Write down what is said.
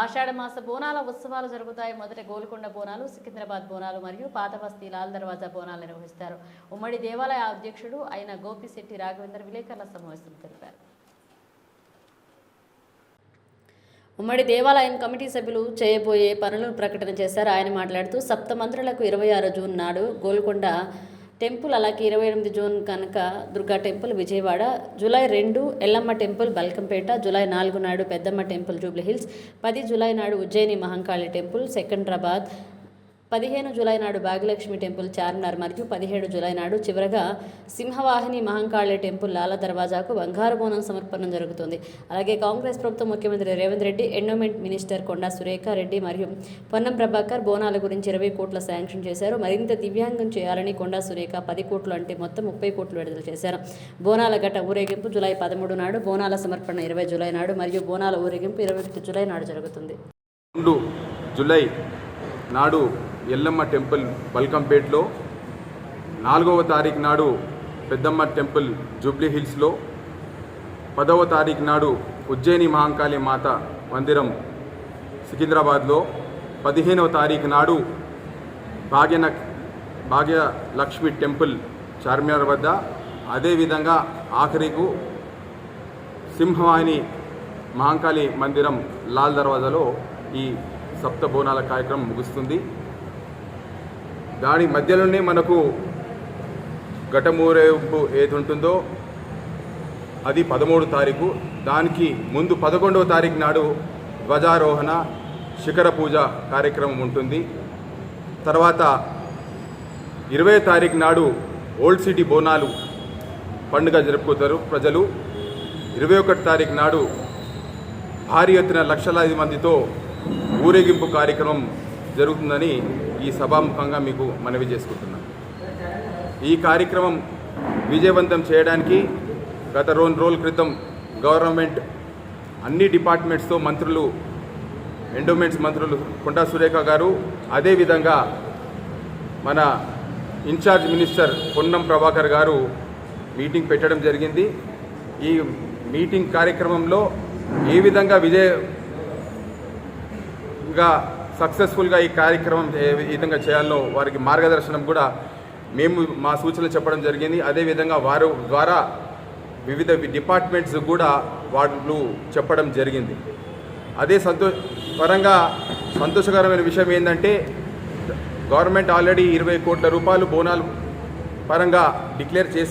ఆషాఢ మాస బోనాల ఉత్సవాలు జరుగుతాయి. మొదట గోల్కొండ బోనాలు సికింద్రాబాద్ బోనాలు మరియు పాతబస్తీ లాల్ దర్వాజా బోనాలు నిర్వహిస్తారు. ఉమ్మడి దేవాలయ అధ్యక్షుడు అయిన గోపిశెట్టి రాఘవేందర్ విలేకరుల సమావేశం తెలిపారు. ఉమ్మడి దేవాలయం కమిటీ సభ్యులు చేయబోయే పనులను ప్రకటన చేశారు. ఆయన మాట్లాడుతూ సప్త మంత్రులకు ఇరవై ఆరు జూన్ నాడు గోల్కొండ టెంపుల్ అలాగే ఇరవై ఎనిమిది జూన్ కనుక దుర్గా టెంపుల్ విజయవాడ జూలై రెండు ఎల్లమ్మ టెంపుల్ బల్కంపేట జూలై నాలుగు నాడు పెద్దమ్మ టెంపుల్ జూబ్లీ హిల్స్ పది జూలై నాడు ఉజ్జయిని మహంకాళి టెంపుల్ సెకండ్రాబాద్ పదిహేను జూలై నాడు భాగ్యలక్ష్మి టెంపుల్ చార్మినార్ మరియు పదిహేడు జూలై నాడు చివరగా సింహవాహిని మహంకాళి టెంపుల్ లాల దర్వాజాకు బంగారు బోనం సమర్పణ జరుగుతుంది. అలాగే కాంగ్రెస్ ప్రభుత్వం ముఖ్యమంత్రి రేవంత్ రెడ్డి ఎండోమెంట్ మినిస్టర్ కొండా సురేఖ రెడ్డి మరియు పొన్నం ప్రభాకర్ బోనాల గురించి ఇరవై కోట్ల శాంక్షన్ చేశారు. మరింత దివ్యాంగం చేయాలని కొండా సురేఖ పది కోట్లు అంటే మొత్తం ముప్పై కోట్లు విడుదల చేశారు. బోనాల ఘట ఊరేగింపు జూలై పదమూడు నాడు బోనాల సమర్పణ ఇరవై జూలై నాడు మరియు బోనాల ఊరేగింపు ఇరవై ఒకటి జూలై నాడు జరుగుతుంది. జూలై నాడు ఎల్లమ్మ టెంపుల్ బల్కంపేట్లో నాలుగవ తారీఖు నాడు పెద్దమ్మ టెంపుల్ జూబ్లీ హిల్స్లో పదవ తారీఖు నాడు ఉజ్జయిని మహంకాళి మాత మందిరం సికింద్రాబాద్లో పదిహేనవ తారీఖు నాడు భాగ్యన భాగ్యలక్ష్మి టెంపుల్ చార్మినార్ వద్ద అదేవిధంగా ఆఖరికు సింహవాహిని మహంకాళి మందిరం లాల్ దర్వాజాలో ఈ సప్త బోనాల కార్యక్రమం ముగుస్తుంది. దాని మధ్యలోనే మనకు ఘటమూరేపు ఏది ఉంటుందో అది పదమూడు తారీఖు. దానికి ముందు పదకొండవ తారీఖు నాడు ధ్వజారోహణ శిఖర పూజ కార్యక్రమం ఉంటుంది. తర్వాత ఇరవై తారీఖు నాడు ఓల్డ్ సిటీ బోనాలు పండుగ జరుపుకుంటారు ప్రజలు. ఇరవై ఒకటి తారీఖు నాడు భారీ ఎత్తున లక్షలాది మందితో ఊరేగింపు కార్యక్రమం జరుగుతుందని ఈ సభాముఖంగా మీకు మనవి చేసుకుంటున్నాను ఈ కార్యక్రమం విజయవంతం చేయడానికి గత రెండు రోజుల క్రితం గవర్నమెంట్ అన్ని డిపార్ట్మెంట్స్తో మంత్రులు ఎండోమెంట్స్ మంత్రులు కొండా సురేఖ గారు అదేవిధంగా మన ఇన్ఛార్జ్ మినిస్టర్ పొన్నం ప్రభాకర్ గారు మీటింగ్ పెట్టడం జరిగింది. ఈ మీటింగ్ కార్యక్రమంలో ఏ విధంగా విజయంగా సక్సెస్ఫుల్గా ఈ కార్యక్రమం ఏ విధంగా చేయాలో వారికి మార్గదర్శనం కూడా మేము మా సూచనలు చెప్పడం జరిగింది. అదేవిధంగా వారు ద్వారా వివిధ డిపార్ట్మెంట్స్ కూడా వాళ్ళు చెప్పడం జరిగింది. అదే సంతో పరంగా సంతోషకరమైన విషయం ఏంటంటే గవర్నమెంట్ ఆల్రెడీ ఇరవై కోట్ల రూపాయలు బోనాలు పరంగా డిక్లేర్ చేసి